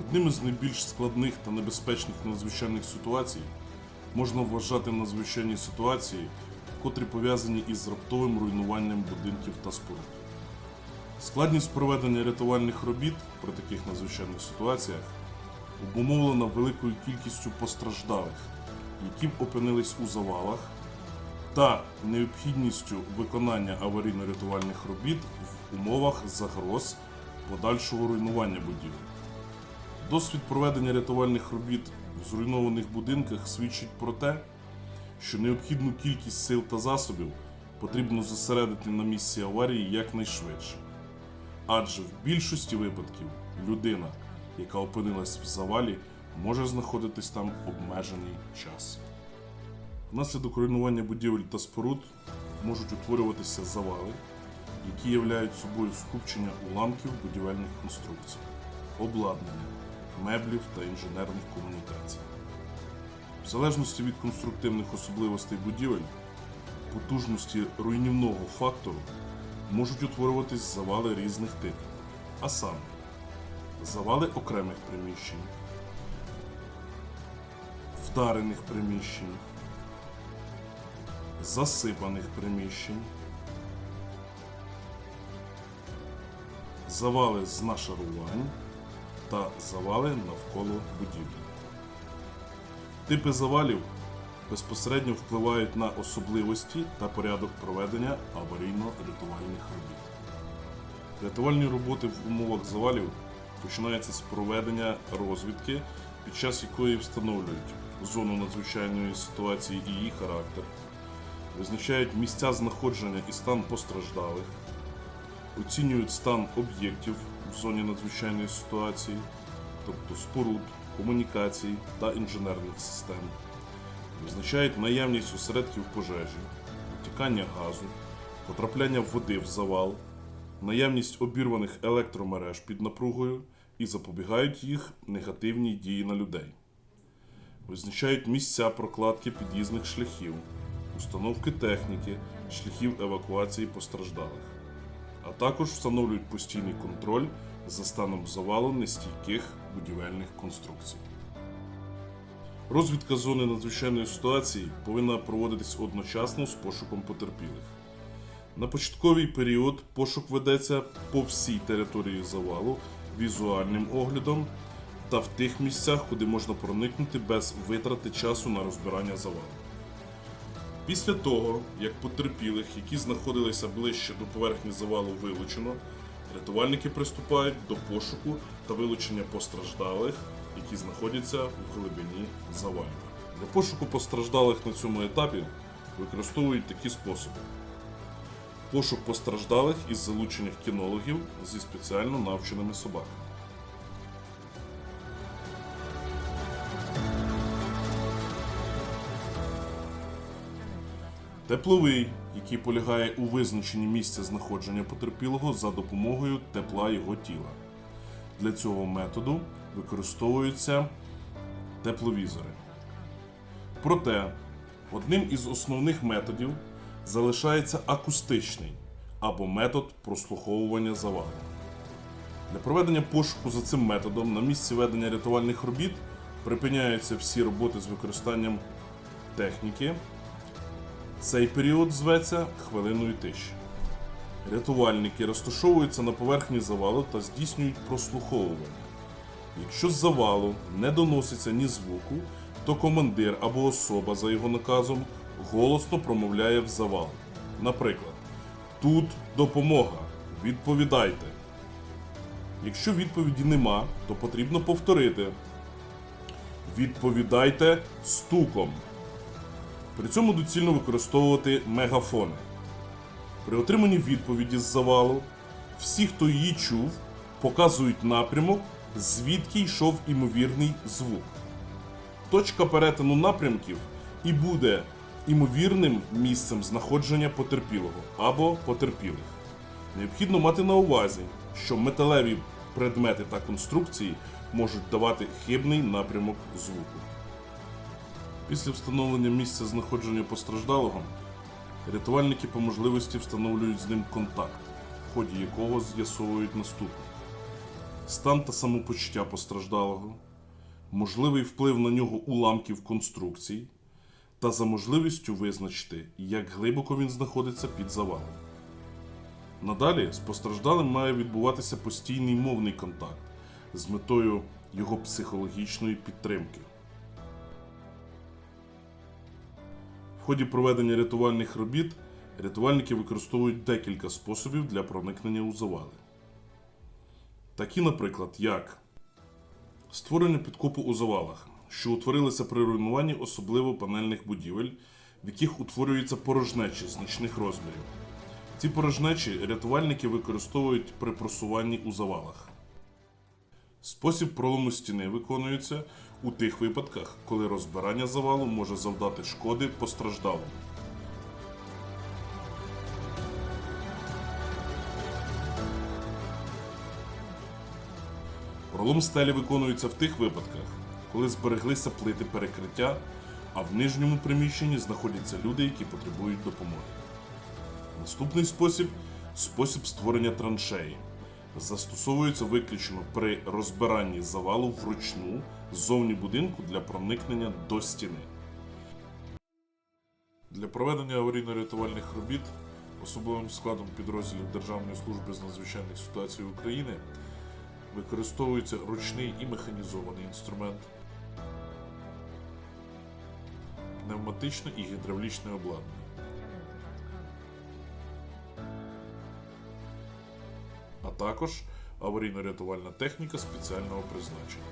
Одним із найбільш складних та небезпечних надзвичайних ситуацій можна вважати надзвичайні ситуації, котрі пов'язані із раптовим руйнуванням будинків та споруд. Складність проведення рятувальних робіт при таких надзвичайних ситуаціях обумовлена великою кількістю постраждалих, які б опинились у завалах, та необхідністю виконання аварійно-рятувальних робіт в умовах загроз подальшого руйнування будівель. Досвід проведення рятувальних робіт в зруйнованих будинках свідчить про те, що необхідну кількість сил та засобів потрібно зосередити на місці аварії якнайшвидше. Адже в більшості випадків людина, яка опинилась в завалі, може знаходитись там обмежений час. Внаслідок руйнування будівель та споруд можуть утворюватися завали, які являють собою скупчення уламків будівельних конструкцій, обладнання, меблів та інженерних комунікацій. В залежності від конструктивних особливостей будівель, потужності руйнівного фактору можуть утворюватись завали різних типів, а саме завали окремих приміщень, вдарених приміщень, засипаних приміщень, завали з нашарувань та завали навколо будівлі. Типи завалів безпосередньо впливають на особливості та порядок проведення аварійно-рятувальних робіт. Рятувальні роботи в умовах завалів починаються з проведення розвідки, під час якої встановлюють зону надзвичайної ситуації і її характер, визначають місця знаходження і стан постраждалих, оцінюють стан об'єктів в зоні надзвичайної ситуації, тобто споруд, комунікацій та інженерних систем, визначають наявність осередків пожежі, витікання газу, потрапляння води в завал, наявність обірваних електромереж під напругою і запобігають їх негативній дії на людей. Визначають місця прокладки під'їзних шляхів, установки техніки, шляхів евакуації постраждалих, а також встановлюють постійний контроль за станом завалу нестійких будівельних конструкцій. Розвідка зони надзвичайної ситуації повинна проводитись одночасно з пошуком потерпілих. На початковий період пошук ведеться по всій території завалу візуальним оглядом та в тих місцях, куди можна проникнути без витрати часу на розбирання завалу. Після того, як потерпілих, які знаходилися ближче до поверхні завалу, вилучено, рятувальники приступають до пошуку та вилучення постраждалих, які знаходяться в глибині завалів. Для пошуку постраждалих на цьому етапі використовують такі способи: пошук постраждалих із залученням кінологів зі спеціально навченими собаками. Тепловий, який полягає у визначенні місця знаходження потерпілого за допомогою тепла його тіла. Для цього методу використовуються тепловізори. Проте, одним із основних методів залишається акустичний або метод прослуховування завалу. Для проведення пошуку за цим методом на місці ведення рятувальних робіт припиняються всі роботи з використанням техніки. Цей період зветься хвилиною тиші. Рятувальники розташовуються на поверхні завалу та здійснюють прослуховування. Якщо з завалу не доноситься ні звуку, то командир або особа за його наказом голосно промовляє в завал. Наприклад, тут допомога. Відповідайте. Якщо відповіді нема, то потрібно повторити. Відповідайте стуком. При цьому доцільно використовувати мегафони. При отриманні відповіді з завалу всі, хто її чув, показують напрямок, звідки йшов імовірний звук. Точка перетину напрямків і буде імовірним місцем знаходження потерпілого або потерпілих. Необхідно мати на увазі, що металеві предмети та конструкції можуть давати хибний напрямок звуку. Після встановлення місця знаходження постраждалого рятувальники по можливості встановлюють з ним контакт, в ході якого з'ясовують наступне. стан та самопочуття постраждалого, можливий вплив на нього уламків конструкцій та за можливістю визначити, як глибоко він знаходиться під завалом. Надалі з постраждалим має відбуватися постійний мовний контакт з метою його психологічної підтримки. Ході проведення рятувальних робіт рятувальники використовують декілька способів для проникнення у завали. Такі, наприклад, як створення підкопу у завалах, що утворилися при руйнуванні особливо панельних будівель, в яких утворюються порожнечі значних розмірів. Ці порожнечі рятувальники використовують при просуванні у завалах. Спосіб пролому стіни виконується у тих випадках, коли розбирання завалу може завдати шкоди постраждалому. Пролом стелі виконується в тих випадках, коли збереглися плити перекриття, а в нижньому приміщенні знаходяться люди, які потребують допомоги. Наступний спосіб спосіб створення траншеї. Застосовується виключно при розбиранні завалу вручну ззовні будинку для проникнення до стіни. Для проведення аварійно-рятувальних робіт особовим складом підрозділів Державної служби з надзвичайних ситуацій України використовується ручний і механізований інструмент, пневматичне і гідравлічне обладнання. а також аварійно-рятувальна техніка спеціального призначення.